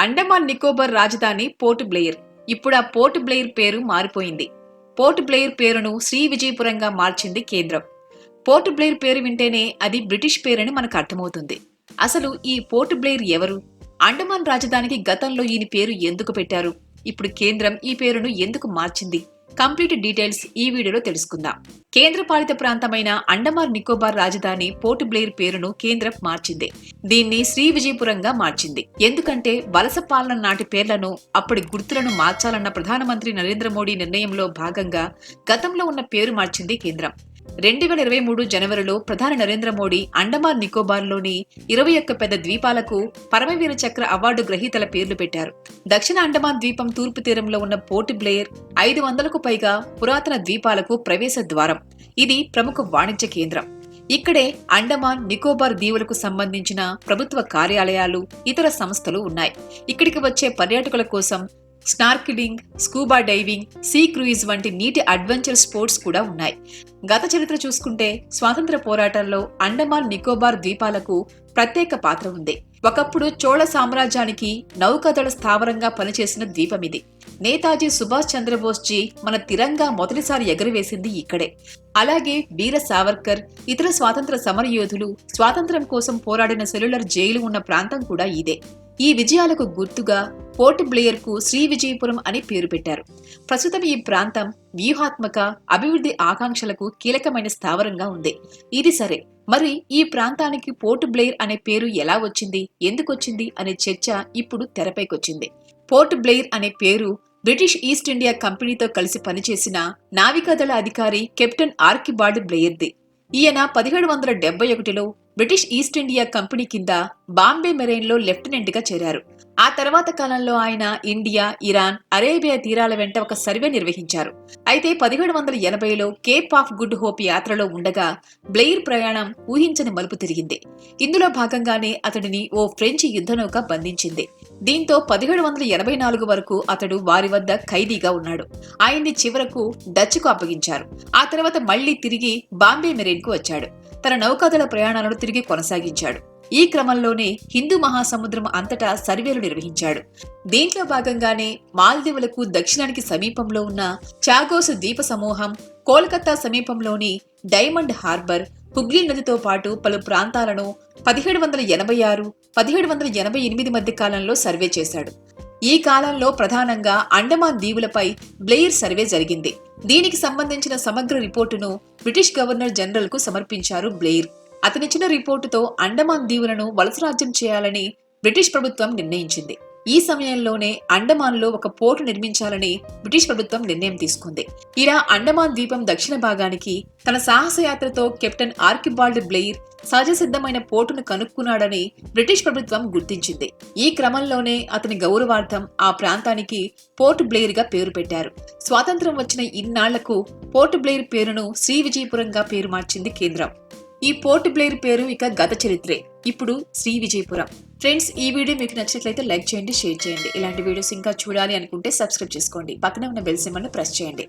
అండమాన్ నికోబార్ రాజధాని port Blair. ఇప్పుడు ఆ పోర్ట్ బ్లెయిర్ పేరు మారిపోయింది. పోర్ట్ బ్లెయిర్ పేరును శ్రీ విజయపురంగా మార్చింది కేంద్రం. పోర్ట్ బ్లెయిర్ పేరు వింటేనే అది బ్రిటిష్ పేరని మనకు అర్థమవుతుంది. అసలు ఈ పోర్ట్ బ్లెయిర్ ఎవరు? అండమాన్ రాజధానికి గతంలో ఈయన పేరు ఎందుకు పెట్టారు? ఇప్పుడు కేంద్రం ఈ పేరును ఎందుకు మార్చింది? కంప్లీట్ డీటెయిల్స్ ఈ వీడియోలో తెలుసుకుందాం. కేంద్ర పాలిత ప్రాంతమైన అండమాన్ నికోబార్ రాజధాని పోర్ట్ బ్లెయిర్ పేరును కేంద్రం మార్చింది. దీన్ని శ్రీ విజయపురంగా మార్చింది. ఎందుకంటే వలస పాలన నాటి పేర్లను అప్పటి గుర్తులను మార్చాలన్న ప్రధానమంత్రి నరేంద్ర మోడీ నిర్ణయంలో భాగంగా గతంలో ఉన్న పేరు మార్చింది కేంద్రం. రెండు వేల ఇరవై మూడు జనవరిలో ప్రధాని నరేంద్ర మోడీ అండమాన్ నికోబార్లోని ఇరవై ఒక్క పెద్ద ద్వీపాలకు పరమవీర చక్ర అవార్డు గ్రహీతల పేర్లు పెట్టారు. దక్షిణ అండమాన్ ద్వీపం తూర్పు తీరంలో ఉన్న పోర్ట్ బ్లేయర్ ఐదు వందలకు పైగా పురాతన ద్వీపాలకు ప్రవేశ ద్వారం. ఇది ప్రముఖ వాణిజ్య కేంద్రం. ఇక్కడే అండమాన్ నికోబార్ దీవులకు సంబంధించిన ప్రభుత్వ కార్యాలయాలు ఇతర సంస్థలు ఉన్నాయి. ఇక్కడికి వచ్చే పర్యాటకుల కోసం snorkelling scuba diving sea cruise వంటి నీటి అడ్వెంచర్ స్పోర్ట్స్ కూడా ఉన్నాయి. గత చరిత్ర చూసుకుంటే స్వాతంత్ర పోరాటంలో అండమాన్ నికోబార్ ద్వీపాలకు ప్రత్యేక పాత్ర ఉంది. ఒకప్పుడు చోళ సామ్రాజ్యానికి నౌకాదళ స్థావరంగా పనిచేసిన ద్వీపం ఇది. నేతాజీ సుభాష్ చంద్రబోస్ జీ మన తిరంగా మొదటిసారి ఎగరవేసింది ఇక్కడే. అలాగే వీర సావర్కర్ ఇతర స్వాతంత్ర సమరయోధులు స్వాతంత్ర్యం కోసం పోరాడిన సెల్యులర్ జైలు ఉన్న ప్రాంతం కూడా ఇదే. ఈ విజయాలకు గుర్తుగా పోర్ట్ బ్లేయర్కు శ్రీ విజయపురం అని పేరు పెట్టారు. ప్రస్తుతం ఈ ప్రాంతం వ్యూహాత్మక అభివృద్ధి ఆకాంక్షలకు కీలకమైన స్థావరంగా ఉంది. ఇది సరే. మరి ఈ ప్రాంతానికి పోర్ట్ బ్లేయర్ అనే పేరు ఎలా వచ్చింది? ఎందుకొచ్చింది అనే చర్చ ఇప్పుడు తెరపైకొచ్చింది. పోర్ట్ బ్లేయర్ అనే పేరు బ్రిటిష్ ఈస్ట్ ఇండియా కంపెనీతో కలిసి పనిచేసిన నావికాదళ అధికారి కెప్టెన్ ఆర్కిబాల్డ్ బ్లేయర్ది. ఈయన పదిహేడు వందల డెబ్బై ఒకటిలో బ్రిటిష్ ఈస్ట్ ఇండియా కంపెనీ కింద బాంబే మెరైన్లో లెఫ్టినెంట్గా చేరారు. ఆ తర్వాత కాలంలో ఆయన ఇండియా ఇరాన్ అరేబియా తీరాల వెంట ఒక సర్వే నిర్వహించారు. అయితే పదిహేడు వందల ఎనభైలో కేప్ ఆఫ్ గుడ్ హోప్ యాత్రలో ఉండగా బ్లెయిర్ ప్రయాణం ఊహించని మలుపు తిరిగింది. ఇందులో భాగంగానే అతడిని ఓ ఫ్రెంచి యుద్ధనౌక బంధించింది. దీంతో పదిహేడు వందల ఎనభై నాలుగు వరకు అతడు వారి వద్ద ఖైదీగా ఉన్నాడు. ఆయన్ని చివరకు డచ్కు అప్పగించారు. ఆ తర్వాత మళ్ళీ తిరిగి బాంబే మెరైన్కు వచ్చాడు. తన నౌకాదళ ప్రయాణాలను తిరిగి కొనసాగించాడు. ఈ క్రమంలోనే హిందూ మహాసముద్రం అంతటా సర్వేలు నిర్వహించాడు. దీంట్లో భాగంగానే మాల్దీవులకు దక్షిణానికి సమీపంలో ఉన్న చాగోస్ ద్వీప సమూహం కోల్కతా సమీపంలోని డైమండ్ హార్బర్ హుగ్లీ నదితో పాటు పలు ప్రాంతాలను పదిహేడు వందల ఎనభై ఆరు పదిహేడు వందల ఎనభై ఎనిమిది మధ్య కాలంలో సర్వే చేశాడు. ఈ కాలంలో ప్రధానంగా అండమాన్ దీవులపై బ్లెయిర్ సర్వే జరిగింది. దీనికి సంబంధించిన సమగ్ర రిపోర్టును బ్రిటిష్ గవర్నర్ జనరల్కు సమర్పించారు బ్లెయిర్. అతనిచ్చిన రిపోర్టుతో అండమాన్ దీవులను వలసరాజ్యం చేయాలని బ్రిటిష్ ప్రభుత్వం నిర్ణయించింది. ఈ సమయంలోనే అండమాన్లో ఒక పోర్టు నిర్మించాలని బ్రిటిష్ ప్రభుత్వం నిర్ణయం తీసుకుంది. ఇలా అండమాన్ ద్వీపం దక్షిణ భాగానికి తన సాహసయాత్రతో కెప్టెన్ ఆర్కిబాల్డ్ బ్లెయిర్ సహజ సిద్ధమైన పోర్టును కనుక్కున్నాడని బ్రిటిష్ ప్రభుత్వం గుర్తించింది. ఈ క్రమంలోనే అతని గౌరవార్థం ఆ ప్రాంతానికి పోర్ట్ బ్లెయిర్గా పేరు పెట్టారు. స్వాతంత్రం వచ్చిన ఇన్నాళ్ళకు పోర్ట్ బ్లెయిర్ పేరును శ్రీ విజయపురంగా పేరు మార్చింది కేంద్రం. ఈ పోర్ట్ బ్లెయిర్ పేరు ఇక గత చరిత్రే. ఇప్పుడు శ్రీ విజయపురం. ఫ్రెండ్స్ ఈ వీడియో మీకు నచ్చినట్లయితే లైక్ చేయండి షేర్ చేయండి. ఇలాంటి వీడియోస్ ఇంకా చూడాలి అనుకుంటే సబ్స్క్రైబ్ చేసుకోండి. పక్కన ఉన్న బెల్ సింబల్ ప్రెస్ చేయండి.